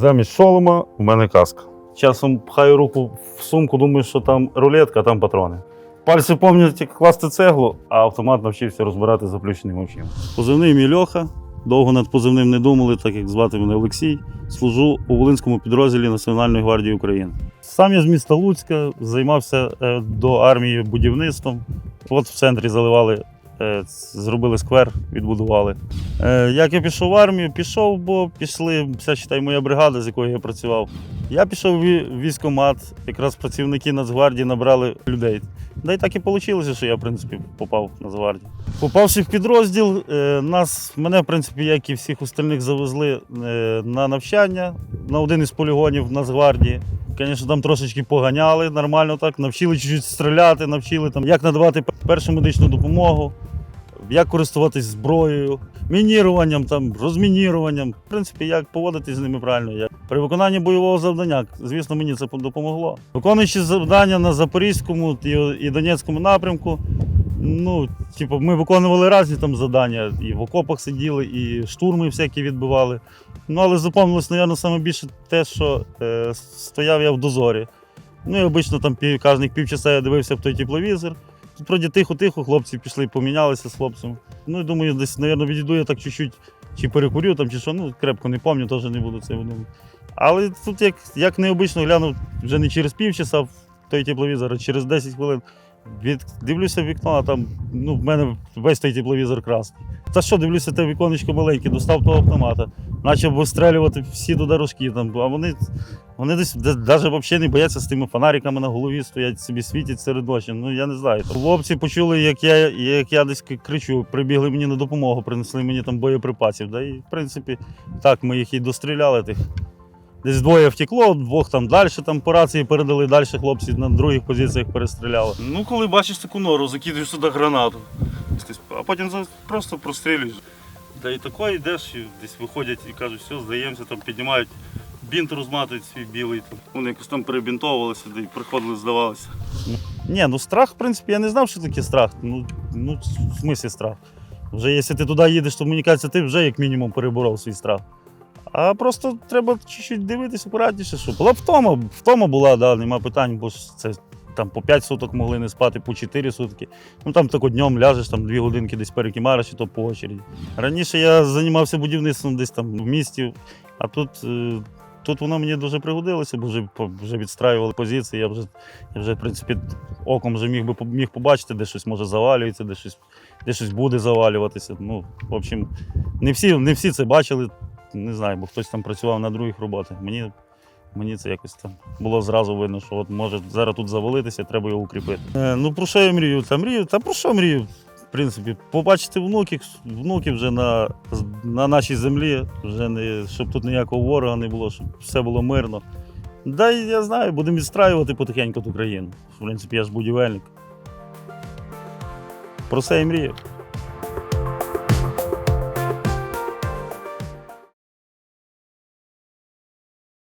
Замість шолома у мене каска. Часом пхаю руку в сумку, думаю, що там рулетка, а там патрони. Пальці пам'ятають, як класти цеглу, а автомат навчився розбирати заплющеним очима. Позивний мій Льоха. Довго над позивним не думали, так як звати мене Олексій. Служу у Волинському підрозділі Національної гвардії України. Сам я з міста Луцька займався е, до армії будівництвом. От в центрі заливали, зробили сквер, відбудували. Е, Як я пішов в армію, пішов, бо пішли, вся читай, моя бригада, з якою я працював. Я пішов в ві- військкомат, якраз працівники Нацгвардії набрали людей. Да і так і вийшло, що я, в принципі, попав в Нацгвардію. Попавши в підрозділ, е, нас, мене, в принципі, як і всіх остальних, завезли е, на навчання на один із полігонів Нацгвардії. Звісно, там трошечки поганяли нормально так, навчили чуть-чуть стріляти, навчили там, як надавати першу медичну допомогу, як користуватись зброєю, мініруванням, там, розмініруванням. В принципі, як поводитись з ними правильно. Як. При виконанні бойового завдання, звісно, мені це допомогло. Виконуючи завдання на Запорізькому і, Донецькому напрямку, ну, типу, ми виконували різні там завдання, і в окопах сиділи, і штурми всякі відбивали. Ну, але запам'яталось, мабуть, саме більше те, що е, стояв я в дозорі. Ну і обично там кожних півчаса я дивився в той тепловізор. Вроді тихо-тихо, хлопці пішли, помінялися з хлопцем. Ну і думаю, десь, мабуть, відійду я так чуть-чуть чи перекурю там, чи що, ну крепко не пам'ятаю, теж не буду це думати. Але тут як, як необично глянув вже не через півчаса в той тепловізор, а через 10 хвилин. Від, дивлюся в вікно, а там ну, в мене весь той тепловізор красний. Та що, дивлюся, те віконечко маленьке, достав того автомата, почав вистрелювати всі до дорожки. Там, а вони, вони десь навіть взагалі не бояться з тими фонариками на голові, стоять собі світять серед ночі. Ну я не знаю. Хлопці почули, як я, як я десь кричу, прибігли мені на допомогу, принесли мені там боєприпасів. Да, і в принципі, так ми їх і достріляли тих. Десь двоє втекло, двох там далі там по рації передали, далі хлопці на других позиціях перестріляли. Ну, коли бачиш таку нору, закидуєш туди гранату, а потім просто прострілюєш. Та і такої йдеш, і десь виходять і кажуть, все, здаємося, там піднімають, бінт розматують свій білий. Там. Вони якось там перебінтовувалися, де приходили, здавалися. Ні, ну страх, в принципі, я не знав, що таке страх. Ну, ну в смислі страх. Вже якщо ти туди їдеш, то мені кажеться, ти вже як мінімум переборов свій страх. А просто треба чуть-чуть дивитися акуратніше, що була втома. Втома була, да, нема питань, бо це там по 5 суток могли не спати, по 4 сутки. Ну там тако днем ляжеш, там 2 годинки десь перекимариш, і то по очереді. Раніше я займався будівництвом десь там в місті, а тут, е, тут воно мені дуже пригодилося, бо вже, вже відстраювали позиції. Я вже, я вже, в принципі, оком вже міг би міг побачити, де щось може завалюється, де щось, де щось буде завалюватися. Ну, в общем, не всі, не всі це бачили. Не знаю, бо хтось там працював на других роботах. Мені, мені це якось там було зразу видно, що от може зараз тут завалитися, треба його укріпити. Е, ну про що я мрію? Та мрію, та про що мрію? В принципі, побачити внуків, внуків вже на, на нашій землі, вже не, щоб тут ніякого ворога не було, щоб все було мирно. Да, я знаю, будемо відстраювати потихеньку ту країну. В принципі, я ж будівельник. Про це і мрію.